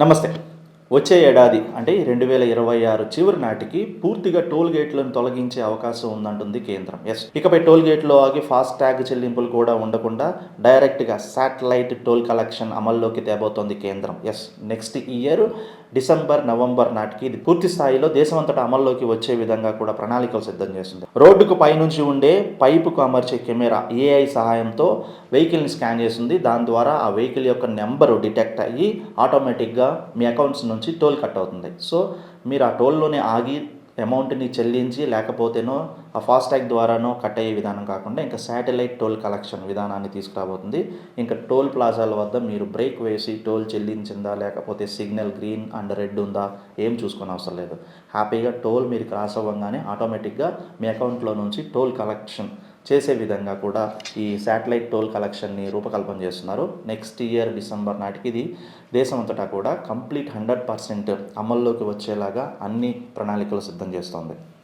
నమస్తే. వచ్చే ఏడాది అంటే రెండు వేల ఇరవై ఆరు చివరి నాటికి పూర్తిగా టోల్ గేట్లను తొలగించే అవకాశం ఉందంటుంది కేంద్రం. ఎస్ ఇకపై టోల్ గేట్లో ఆగి ఫాస్ట్ ట్యాగ్ చెల్లింపులు కూడా ఉండకుండా డైరెక్ట్గా శాటిలైట్ టోల్ కలెక్షన్ అమల్లోకి తేబోతోంది కేంద్రం. Yes next year December November నాటికి ఇది పూర్తి స్థాయిలో దేశమంతటా అమల్లోకి వచ్చే విధంగా కూడా ప్రణాళికలు సిద్ధం చేసింది రోడ్డుకు పైనుంచి ఉండే పైపుకు అమర్చే కెమెరా ఏఐ సహాయంతో వెహికల్ని స్కాన్ చేస్తుంది. దాని ద్వారా ఆ వెహికల్ యొక్క నెంబరు డిటెక్ట్ అయ్యి ఆటోమేటిక్గా మీ అకౌంట్స్ నుంచి టోల్ కట్ అవుతుంది. సో మీరు ఆ టోల్లోనే ఆగి అమౌంట్ని చెల్లించి లేకపోతేనో ఆ ఫాస్టాగ్ ద్వారానో కట్ అయ్యే విధానం కాకుండా ఇంకా శాటిలైట్ టోల్ కలెక్షన్ విధానాన్ని తీసుకురాబోతుంది. ఇంకా టోల్ ప్లాజాల వద్ద మీరు బ్రేక్ వేసి టోల్ చెల్లించిందా లేకపోతే సిగ్నల్ గ్రీన్ అండ్ రెడ్ ఉందా ఏం చూసుకొని అవసరం లేదు. హ్యాపీగా టోల్ మీరు క్రాస్ అవ్వగానే ఆటోమేటిక్గా మీ అకౌంట్లో నుంచి టోల్ కలెక్షన్ చేసే విధంగా కూడా ఈ శాటిలైట్ టోల్ కలెక్షన్ని రూపకల్పన చేస్తున్నారు. నెక్స్ట్ ఇయర్ డిసెంబర్ నాటికి ఇది దేశమంతటా కూడా కంప్లీట్ హండ్రెడ్ పర్సెంట్ అమల్లోకి వచ్చేలాగా అన్ని ప్రణాళికలు సిద్ధం చేస్తోంది.